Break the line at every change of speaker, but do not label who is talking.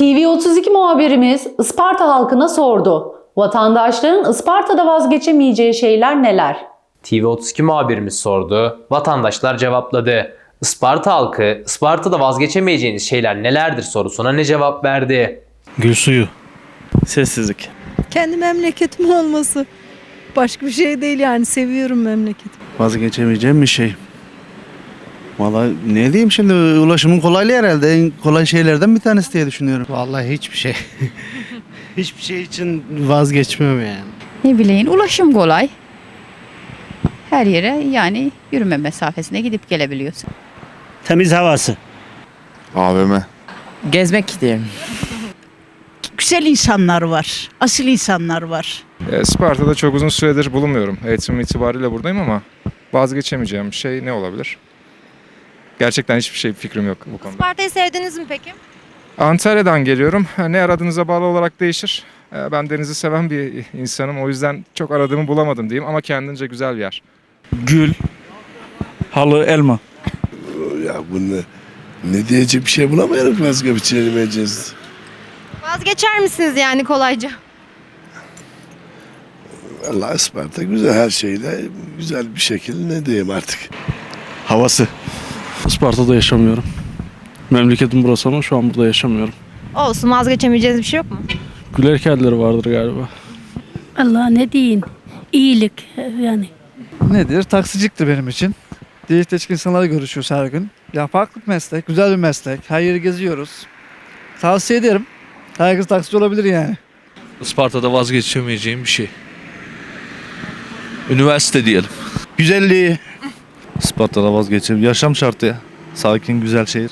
TV32 muhabirimiz Isparta halkına sordu. Vatandaşların Isparta'da vazgeçemeyeceği şeyler neler?
TV32 muhabirimiz sordu. Vatandaşlar cevapladı. Isparta halkı, Isparta'da vazgeçemeyeceğiniz şeyler nelerdir sorusuna ne cevap verdi?
Gül suyu. Sessizlik.
kendi memleketim olması. Başka bir şey değil yani seviyorum memleketimi.
Vazgeçemeyeceğim bir şey. Valla ne diyeyim şimdi ulaşımın kolaylığı herhalde en kolay şeylerden bir tanesi diye düşünüyorum.
Vallahi hiçbir şey. hiçbir şey için vazgeçmem yani.
Ne bileyim ulaşım kolay. Her yere yani yürüme mesafesine gidip gelebiliyorsun.
Temiz havası.
AVM.
Gezmek diyelim.
Güzel insanlar var. Asil insanlar var.
E, Sparta'da çok uzun süredir bulunmuyorum. Eğitim itibariyle buradayım ama vazgeçemeyeceğim şey ne olabilir? Gerçekten hiçbir şey fikrim yok bu konuda.
Isparta'yı sevdiniz mi peki?
Antalya'dan geliyorum. Ha, Ne aradığınıza bağlı olarak değişir. E, Ben denizi seven bir insanım. O yüzden çok aradığımı bulamadım diyeyim ama kendince güzel bir yer.
Gül. Halı, elma.
Ya bunu ne diyecek bir şey bulamayarak vazgeçemeyeceğiz.
Vazgeçer misiniz yani kolayca?
Allah Isparta güzel her şeyle güzel bir şekilde ne diyeyim artık.
Havası. Isparta'da yaşamıyorum. Memleketim burası ama şu an burada yaşamıyorum.
Olsun vazgeçemeyeceğiniz bir şey yok mu?
Güler kelleri vardır galiba.
Allah ne diyeyim? İyilik yani.
Nedir? Taksiciktir benim için. Değiş değişik insanlarla görüşüyoruz her gün. Ya farklı bir meslek, güzel bir meslek. Her yeri geziyoruz. Tavsiye ederim. Herkes taksici olabilir yani.
Isparta'da vazgeçemeyeceğim bir şey. Üniversite diyelim.
Güzelliği.
Isparta'da vazgeçemeyeceğim. Yaşam şartı ya. Sakin, güzel şehir.